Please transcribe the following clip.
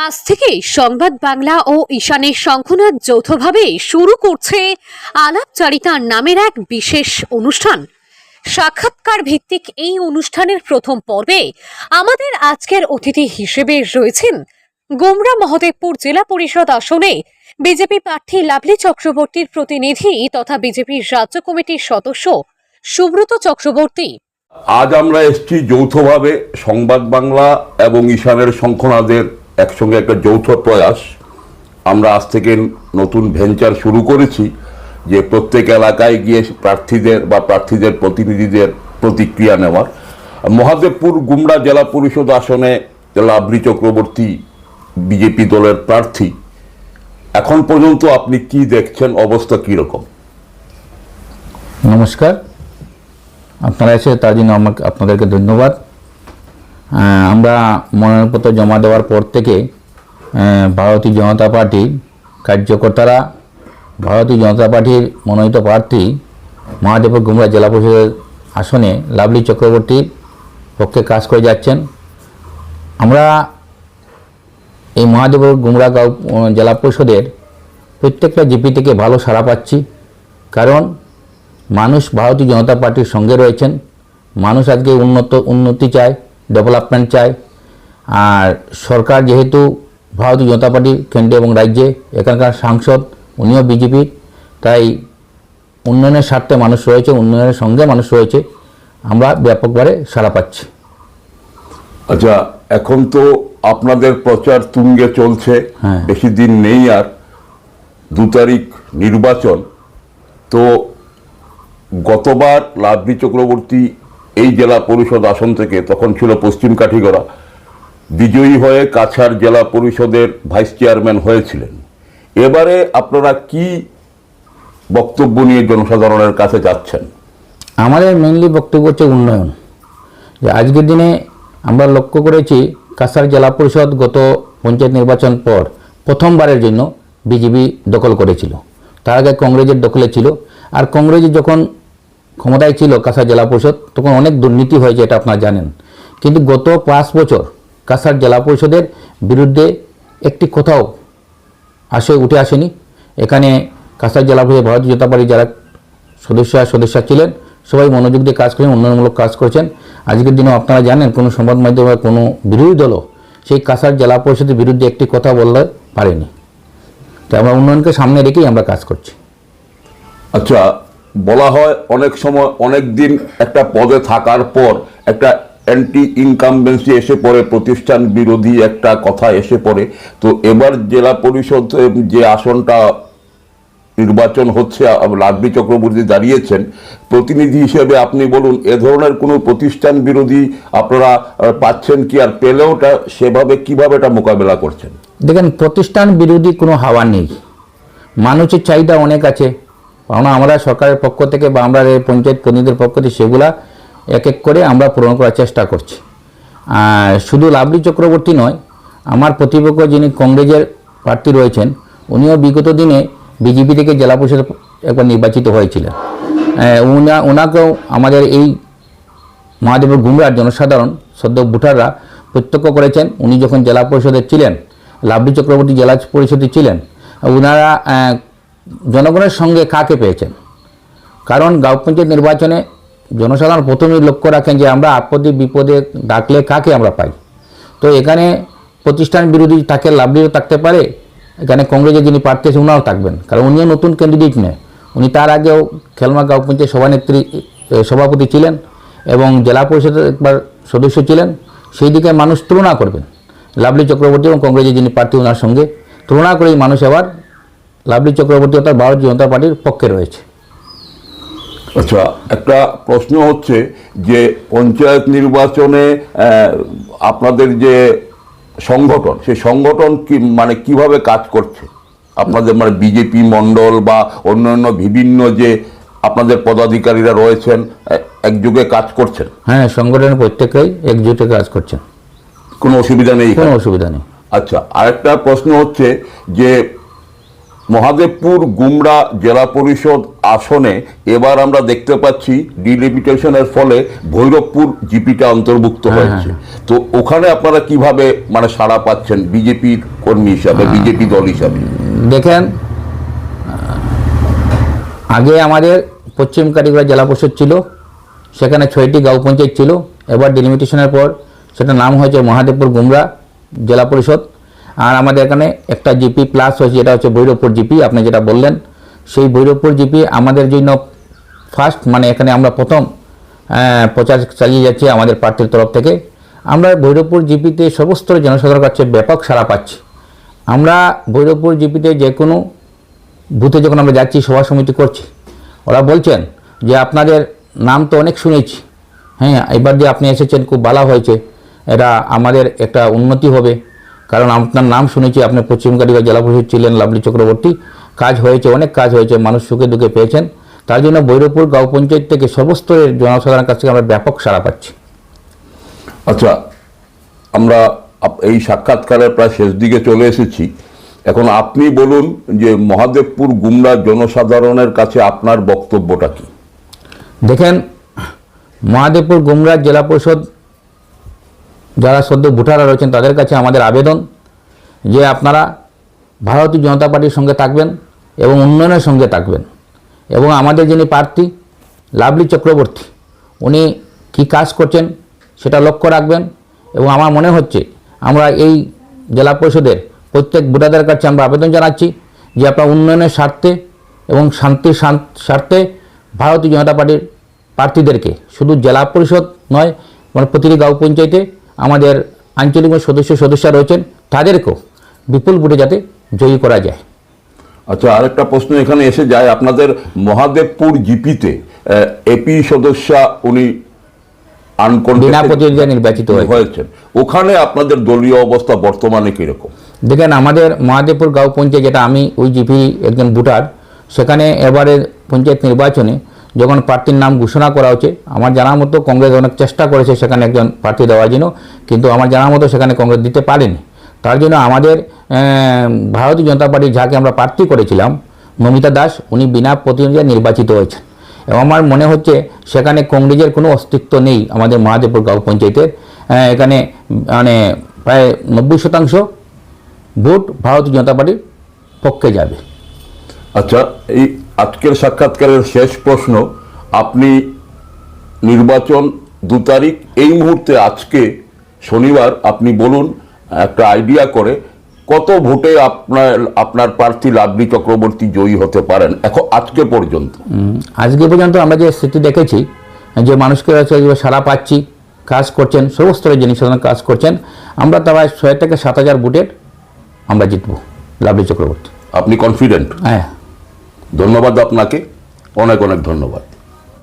আজ থেকে সংবাদ বাংলা ও ঈশানের শঙ্খনাথ যৌথভাবে শুরু করছে আলাপচারিতার নামের এক বিশেষ অনুষ্ঠান। সাক্ষাৎকার ভিত্তিক এই অনুষ্ঠানের প্রথম পর্বে আমাদের আজকের অতিথি হিসেবে রয়েছেন গোমরা মহদেবপুর জেলা পরিষদ আসনে বিজেপি প্রার্থী লাভলি চক্রবর্তীর প্রতিনিধি তথা বিজেপির রাজ্য কমিটির সদস্য সুব্রত চক্রবর্তী। আজ আমরা এসেছি যৌথভাবে সংবাদ বাংলা এবং ঈশানের শঙ্খনাদের একসঙ্গে একটা যৌথ প্রয়াস। আমরা আজ থেকে নতুন ভেঞ্চার শুরু করেছি যে প্রত্যেক এলাকায় গিয়ে প্রার্থীদের বা প্রার্থীদের প্রতিনিধিদের প্রতিক্রিয়া নেওয়ার। মহাদেবপুর গুমরা জেলা পরিষদ আসনে লাভলি চক্রবর্তী বিজেপি দলের প্রার্থী। এখন পর্যন্ত আপনি কি দেখছেন, অবস্থা কীরকম? নমস্কার। আপনারা এসে তার জন্য আমাকে আপনাদেরকে ধন্যবাদ। আমরা মনোনয়নপত্র জমা দেওয়ার পর থেকে ভারতীয় জনতা পার্টির কার্যকর্তারা, ভারতীয় জনতা পার্টির মনোনীত প্রার্থী মহাদেবপুর গুমরা জেলা পরিষদের আসনে লাভলি চক্রবর্তীর পক্ষে কাজ করে যাচ্ছেন। আমরা এই মহাদেবপুর গুমরা জেলা পরিষদের প্রত্যেকটা জিপি থেকে ভালো সাড়া পাচ্ছি। কারণ মানুষ ভারতীয় জনতা পার্টির সঙ্গে রয়েছেন। মানুষ আজকে উন্নত, উন্নতি চায়। ডেভেলপমেন্ট চায় আর সরকার যেহেতু ভারতীয় জনতা পার্টি কেন্দ্রে এবং রাজ্যে এখানকার সাংসদ উনিও বিজেপির তাই উন্নয়নের স্বার্থে মানুষ রয়েছে উন্নয়নের সঙ্গে মানুষ রয়েছে। আমরা ব্যাপকভাবে সাড়া পাচ্ছি। আচ্ছা এখন তো আপনাদের প্রচার তুঙ্গে চলছে হ্যাঁ। বেশি দিন নেই আর দু তারিখ নির্বাচন। তো গতবার লাভলি চক্রবর্তী এই জেলা পরিষদ আসন থেকে তখন ছিল পশ্চিম কাঠিগড়া। বিজয়ী হয়ে কাছাড় জেলা পরিষদের ভাইস চেয়ারম্যান হয়েছিলেন। এবারে আপনারা কি বক্তব্য নিয়ে জনসাধারণের কাছে যাচ্ছেন? আমাদের মেনলি বক্তব্য হচ্ছে উন্নয়ন। যে আজকের দিনে আমরা লক্ষ্য করেছি, কাছাড় জেলা পরিষদ গত পঞ্চায়েত নির্বাচন পর প্রথমবারের জন্য বিজেপি দখল করেছিল। তার আগে কংগ্রেসের দখলে ছিল। আর কংগ্রেস যখন ক্ষমতায় ছিল কাছাড় জেলা পরিষদ, তখন অনেক দুর্নীতি হয়েছে, এটা আপনারা জানেন। কিন্তু গত পাঁচ বছর কাছাড় জেলা পরিষদের বিরুদ্ধে একটি কোথাও আসে, উঠে আসেনি। এখানে কাছাড় জেলা পরিষদ ভারতীয় জনতা পার্টির যারা সদস্য সদস্যা ছিলেন, সবাই মনোযোগ দিয়ে কাজ করেছেন, উন্নয়নমূলক কাজ করেছেন। আজকের দিনেও আপনারা জানেন, কোনো সংবাদ মাধ্যম কোনো বিরোধী দলও সেই কাছাড় জেলা পরিষদের বিরুদ্ধে একটি কথা বলতে পারেনি। তো আমরা উন্নয়নকে সামনে রেখেই আমরা কাজ করছি। আচ্ছা বলা হয় অনেক সময় অনেক দিন একটা পদে থাকার পর একটা অ্যান্টি ইনকামবেন্সি এসে পড়ে, প্রতিষ্ঠান বিরোধী একটা কথা এসে পড়ে। তো এবার জেলা পরিষদ যে আসনটা নির্বাচন হচ্ছে লাভলি চক্রবর্তী দাঁড়িয়েছেন, প্রতিনিধি হিসেবে আপনি বলুন, এ ধরনের কোনো প্রতিষ্ঠান বিরোধী আপনারা পাচ্ছেন কি আর পেলেওটা সেভাবে কীভাবে এটা মোকাবেলা করছেন? দেখেন, প্রতিষ্ঠান বিরোধী কোনো হাওয়া নেই। মানুষের চাহিদা অনেক আছে। কারণ আমরা সরকারের পক্ষ থেকে বা আমরা পঞ্চায়েত প্রতিনিধিদের পক্ষ থেকে সেগুলা এক এক করে আমরা পূরণ করার চেষ্টা করছি। শুধু লাভলি চক্রবর্তী নয়, আমার প্রতিপক্ষ যিনি কংগ্রেসের প্রার্থী রয়েছেন, উনিও বিগত দিনে বিজেপি থেকে জেলা পরিষদ একবার নির্বাচিত হয়েছিলেন। উনা ওনাকেও আমাদের এই মহাদেবের গুমরার জনসাধারণ সদ্য ভোটাররা প্রত্যক্ষ করেছেন। উনি যখন জেলা পরিষদের ছিলেন লাভলি চক্রবর্তী জেলা পরিষদে ছিলেন ওনারা জনগণের সঙ্গে কাকে পেয়েছেন? কারণ গাঁও পঞ্চায়েত নির্বাচনে জনসাধারণ প্রথমেই লক্ষ্য রাখেন যে আমরা আপদে বিপদে ডাকলে কাকে আমরা পাই। তো এখানে প্রতিষ্ঠান বিরোধী তাকে লাভলিও থাকতে পারে, এখানে কংগ্রেসের যিনি প্রার্থী আছে উনাও থাকবেন। কারণ উনিও নতুন ক্যান্ডিডেট নেয়। উনি তার আগেও খেলমা গাঁও পঞ্চায়েত সভানেত্রী সভাপতি ছিলেন এবং জেলা পরিষদের একবার সদস্য ছিলেন। সেই দিকে মানুষ তুলনা করবেন। লাভলি চক্রবর্তী এবং কংগ্রেসের যিনি প্রার্থী ওনার সঙ্গে তুলনা করেই মানুষ এবার লাভলি চক্রবর্তী অর্থাৎ ভারতীয় জনতা পার্টির পক্ষে রয়েছে। আচ্ছা একটা প্রশ্ন হচ্ছে যে পঞ্চায়েত নির্বাচনে আপনাদের যে সংগঠন সেই সংগঠন কি মানে কীভাবে কাজ করছে? আপনাদের মানে বিজেপি মণ্ডল বা অন্যান্য বিভিন্ন যে আপনাদের পদাধিকারীরা রয়েছেন একযোগে কাজ করছেন? হ্যাঁ সংগঠনের প্রত্যেকেই একজোটে কাজ করছেন। কোনো অসুবিধা নেই কোনো অসুবিধা নেই। আচ্ছা আরেকটা প্রশ্ন হচ্ছে যে মহাদেবপুর গুমরা জেলা পরিষদ আসনে এবার আমরা দেখতে পাচ্ছি ডিলিমিটেশনের ফলে ভৈরবপুর জিপিটা অন্তর্ভুক্ত হয়েছে। তো ওখানে আপনারা কীভাবে মানে সাড়া পাচ্ছেন বিজেপির কর্মী হিসাবে বিজেপি দল হিসাবে? দেখেন আগে আমাদের পশ্চিম কাটিগড়া জেলা পরিষদ ছিল সেখানে ছয়টি গাঁও পঞ্চায়েত ছিল। এবার ডিলিমিটেশনের পর সেটা নাম হয়েছে মহাদেবপুর গুমরা জেলা পরিষদ। আর আমাদের এখানে একটা জিপি প্লাস হয়েছে, যেটা হচ্ছে ভৈরবপুর জিপি আপনি যেটা বললেন। সেই ভৈরবপুর জিপি আমাদের জন্য ফার্স্ট মানে এখানে আমরা প্রথম প্রচার চালিয়ে যাচ্ছি আমাদের প্রার্থীর তরফ থেকে। আমরা ভৈরবপুর জিপিতে সমস্ত জনসাধারণের কাছে ব্যাপক সাড়া পাচ্ছি। আমরা ভৈরবপুর জিপিতে যে কোনো বুথে যখন আমরা যাচ্ছি, সভা সমিতি করছি, ওরা বলছেন যে আপনাদের নাম তো অনেক শুনেছি। হ্যাঁ এবার যে আপনি এসেছেন, খুব ভালো হয়েছে। এটা আমাদের একটা উন্নতি হবে। কারণ আপনার নাম শুনেছি আপনি পশ্চিম কাটিগড় জেলা পরিষদ ছিলেন লাভলি চক্রবর্তী। কাজ হয়েছে অনেক কাজ হয়েছে মানুষ সুখে দুঃখে পেয়েছেন। তার জন্য ভৈরবপুর গাঁও পঞ্চায়েত থেকে সর্বস্তরের জনসাধারণের কাছ থেকে আমরা ব্যাপক সাড়া পাচ্ছি। আচ্ছা আমরা এই সাক্ষাৎকারের প্রায় শেষ দিকে চলে এসেছি। এখন আপনি বলুন যে মহাদেবপুর গুমরা জনসাধারণের কাছে আপনার বক্তব্যটা কি? দেখেন মহাদেবপুর গুমরা জেলা পরিষদ যারা সদ্য ভোটাররা রয়েছেন তাদের কাছে আমাদের আবেদন যে আপনারা ভারতীয় জনতা পার্টির সঙ্গে থাকবেন এবং উন্নয়নের সঙ্গে থাকবেন। এবং আমাদের যিনি প্রার্থী, লাভলি চক্রবর্তী, উনি কী কাজ করছেন সেটা লক্ষ্য রাখবেন এবং আমার মনে হচ্ছে আমরা এই জেলা পরিষদের প্রত্যেক ভোটারদের কাছে আমরা আবেদন জানাচ্ছি যে আপনার উন্নয়নের স্বার্থে এবং শান্তির শান- স্বার্থে ভারতীয় জনতা পার্টির প্রার্থীদেরকে, শুধু জেলা পরিষদ নয় মানে প্রতিটি গাঁও পঞ্চায়েতে আমাদের আঞ্চলিক সদস্য সদস্যরা রয়েছেন তাদেরকেও বিপুল ভোটে যাতে জয়ী করা যায়। আচ্ছা আরেকটা প্রশ্ন এখানে এসে যায় আপনাদের মহাদেবপুর জিপিতে এপি সদস্য উনি বিনা প্রতিদ্বন্দ্বিতা নির্বাচিত হয়েছে হয়েছেন। ওখানে আপনাদের দলীয় অবস্থা বর্তমানে কীরকম? দেখেন আমাদের মহাদেবপুর গাঁও পঞ্চায়েত যেটা আমি ওই জিপি একজন ভোটার সেখানে এবারে পঞ্চায়েত নির্বাচনে যখন প্রার্থীর নাম ঘোষণা করা হচ্ছে, আমার জানার মতো কংগ্রেস অনেক চেষ্টা করেছে সেখানে একজন প্রার্থী দেওয়ার জন্য, কিন্তু আমার জানার মতো সেখানে কংগ্রেস দিতে পারেনি। তার জন্য আমাদের ভারতীয় জনতা পার্টির যাকে আমরা প্রার্থী করেছিলাম মমিতা দাস, উনি বিনা প্রতিদ্বন্দ্বিতা নির্বাচিত হয়েছেন। এবং আমার মনে হচ্ছে সেখানে কংগ্রেসের কোনো অস্তিত্ব নেই আমাদের মহাদেবপুর গাঁও পঞ্চায়েতের। এখানে মানে প্রায় নব্বই শতাংশ ভোট ভারতীয় জনতা পার্টির পক্ষে যাবে। আচ্ছা এই আজকের সাক্ষাৎকারের শেষ প্রশ্ন আপনি নির্বাচন দু তারিখ এই মুহূর্তে আজকে শনিবার আপনি বলুন একটা আইডিয়া করে কত ভোটে আপনার আপনার প্রার্থী লাভলি চক্রবর্তী জয়ী হতে পারেন এখন আজকে পর্যন্ত। আজকে পর্যন্ত আমরা যে স্থিতি দেখেছি যে মানুষকে সারা পাচ্ছি কাজ করছেন সমস্ত জিনিস কাজ করছেন আমরা তারা ছয় থেকে সাত হাজার ভোটের আমরা জিতবো লাভলি চক্রবর্তী। আপনি কনফিডেন্ট হ্যাঁ। ধন্যবাদ আপনাকে অনেক অনেক ধন্যবাদ।